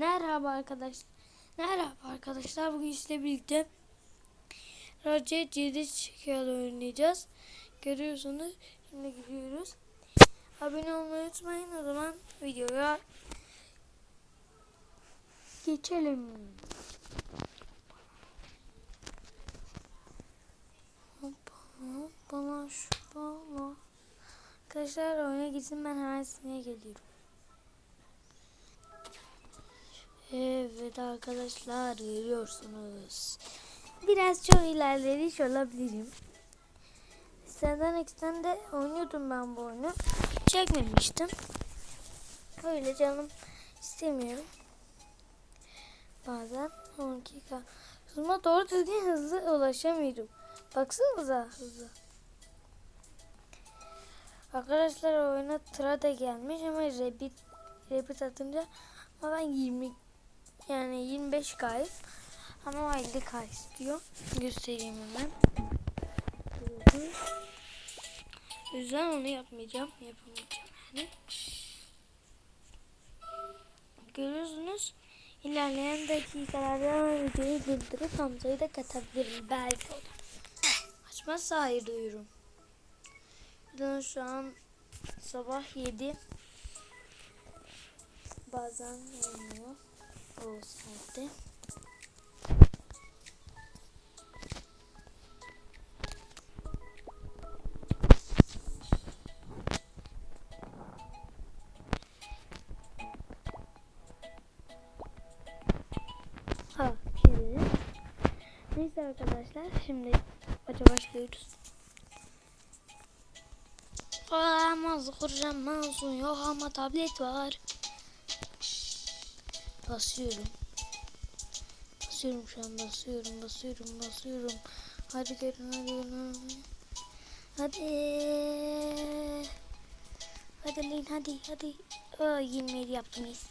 Merhaba arkadaşlar. Merhaba arkadaşlar. Bugün sizle birlikte Rocket 7 çekiyor oynayacağız. Görüyorsunuz. Şimdi gidiyoruz. Abone olmayı unutmayın. O zaman videoya geçelim. Bana şu bana. Arkadaşlar oyuna gitsin ben hemen sizinle geliyorum. Evet arkadaşlar görüyorsunuz. Biraz çok ilerlemiş olabilirim. Senden X'ten de oynuyordum ben bu oyunu. Çekmemiştim. Öyle canım istemiyorum. Bazen 12K. Hızıma doğru düzgün hızlı ulaşamıyorum. Baksanıza hızlı. Arkadaşlar oyuna tıra da gelmiş ama Rabbit, Rabbit atınca ama ben 20 yani 25 kay ama 50 kay istiyor. Göstereyim hemen. O yüzden onu yapmayacağım. Yapamayacağım yani. Görüyorsunuz. İlerleyen dakikalarda videoyu durdurup Hamza'yı da katabilirim. Belki olur. Açmazsa hayır duyurum. Buradan şu an sabah 7. Bazen olmuyor o saatte. Ha, şimdi. Neyse arkadaşlar şimdi maça başlıyoruz. Olamaz kuracağım mazun yok ama tablet var. Basıyorum. Basıyorum şu an basıyorum basıyorum basıyorum. Hadi görün hadi görün. Hadi. Hadi lan hadi hadi. Aa, 27 yaptım biz.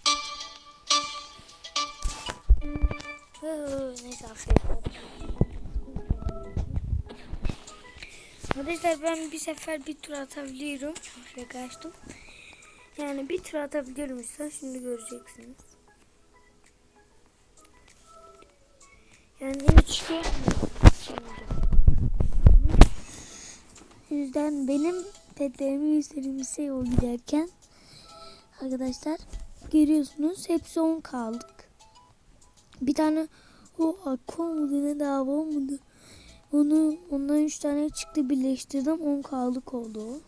Oo, Neyse aferin. Arkadaşlar ben bir sefer bir tur atabiliyorum. Şöyle açtım. Yani bir tur atabiliyorum işte. Şimdi göreceksiniz. Yani O yüzden benim petlerimi gösterimize o giderken arkadaşlar görüyorsunuz hepsi 10 kaldık. Bir tane o akon mu ne dava mıydı? Onu ondan 3 tane çıktı birleştirdim 10 kaldık oldu.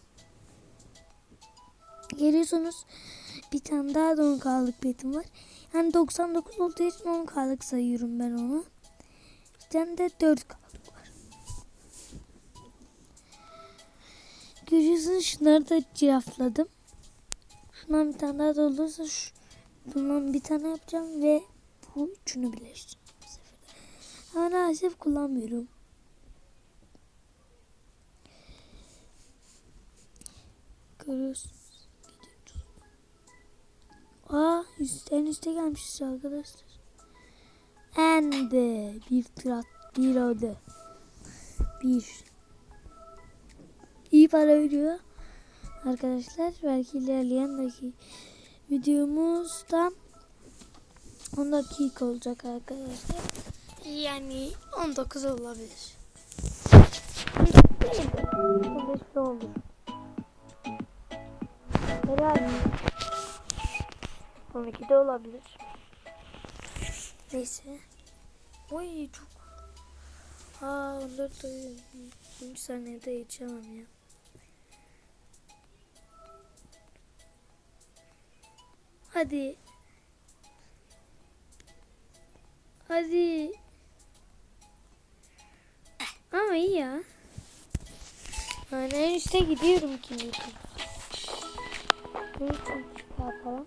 Görüyorsunuz bir tane daha da 10 kaldık betim var. Yani 99 olduğu için 10 kaldık sayıyorum ben onu. Tane de 4 kaldık var. Görüyorsunuz şunları da cirafladım. Şundan bir tane daha da olursa şu, bundan bir tane yapacağım ve bu üçünü birleştireceğim. Ama maalesef kullanmıyorum. Görüyorsunuz. Aa üstten üste gelmişiz arkadaşlar. And bir tırat bir oldu. Bir. İyi para veriyor. Arkadaşlar belki ilerleyen dakika videomuzda 10 dakika olacak arkadaşlar. Yani 19 olabilir. 15 olur. Herhalde. 12 de olabilir. Neyse. Oy çok. Aa 14 oyun. Bir saniyede geçemem ya. Hadi. Hadi. Ama iyi ya. Yani en üstte gidiyorum ki. Çıkar falan.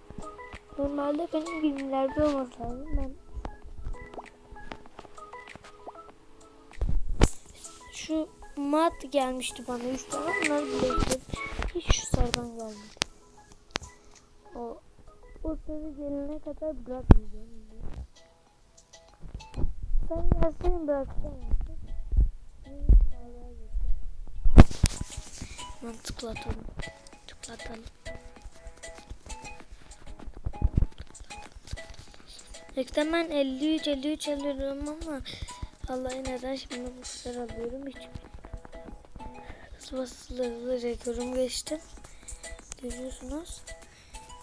Normalde benim bilimlerde olması lazım. Ben şu mat gelmişti bana üç tane. Bunları birleştirdim. Hiç şu sarıdan gelmedi. O o sarı gelene kadar bırakmayacağım. Sen gelsin bırakacağım. Hemen tıklatalım. Tıklatalım. Rekten ben 53 53 alıyorum ama Vallahi neden şimdi bu kadar alıyorum hiç. Hızlı hızlı hızlı rekorumu geçtim. Görüyorsunuz.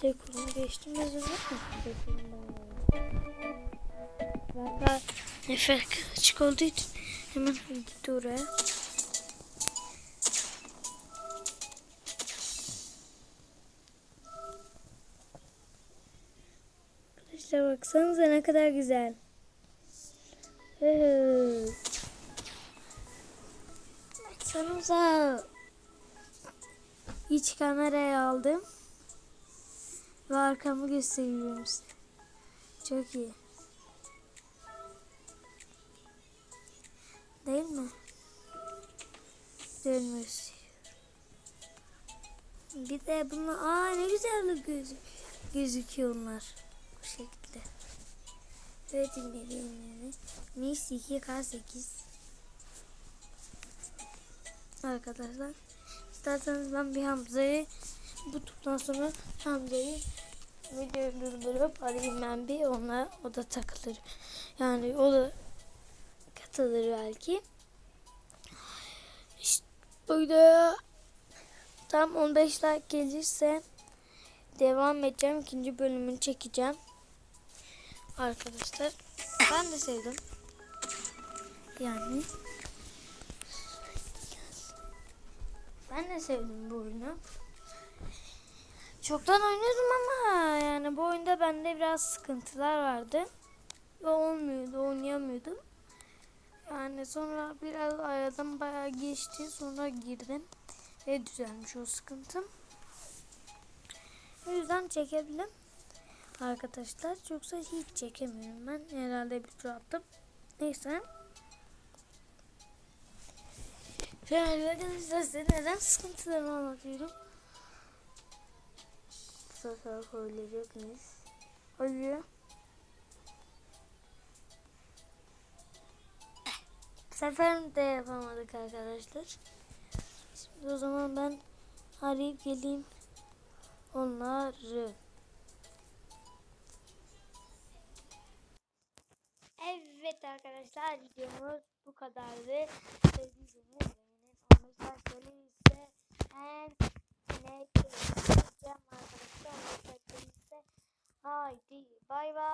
Rekorumu geçtim. Ne zaman? Valla Efe açık olduğu için hemen gitti oraya. Arkadaşlar baksanıza ne kadar güzel. Baksanıza. İç kameraya aldım. Ve arkamı gösteriyorum size. Çok iyi. Değil mi? Dönmüş. Bir de bunlar aa ne güzel gözü gözüküyor onlar. Bu şekilde. Evet dinleyelim. Mis 2K8 Arkadaşlar isterseniz ben bir Hamza'yı bu turdan sonra Hamza'yı videoyu durdurup arayayım ben bir ona o da takılır. Yani o da katılır belki. İşte böyle tam 15 like gelirse devam edeceğim. ikinci bölümünü çekeceğim. Arkadaşlar ben de sevdim. Yani ben de sevdim bu oyunu. Çoktan oynuyordum ama yani bu oyunda bende biraz sıkıntılar vardı. Ve olmuyordu, oynayamıyordum. Yani sonra biraz aradan bayağı geçti. Sonra girdim. Ve düzelmiş o sıkıntım. O yüzden çekebildim. Arkadaşlar yoksa hiç çekemiyorum ben. Herhalde bir tur attım. Neyse. Yani arkadaşlar size neden sıkıntılarımı anlatıyorum. Sefer koyulacak mıyız? Hayır. Bu sefer de yapamadık arkadaşlar. Şimdi o zaman ben arayıp geleyim onları. Evet arkadaşlar videomuz bu kadardı. Sevdiyseniz beğenin. Olmazsa ise en ne arkadaşlar. Haydi bay bay.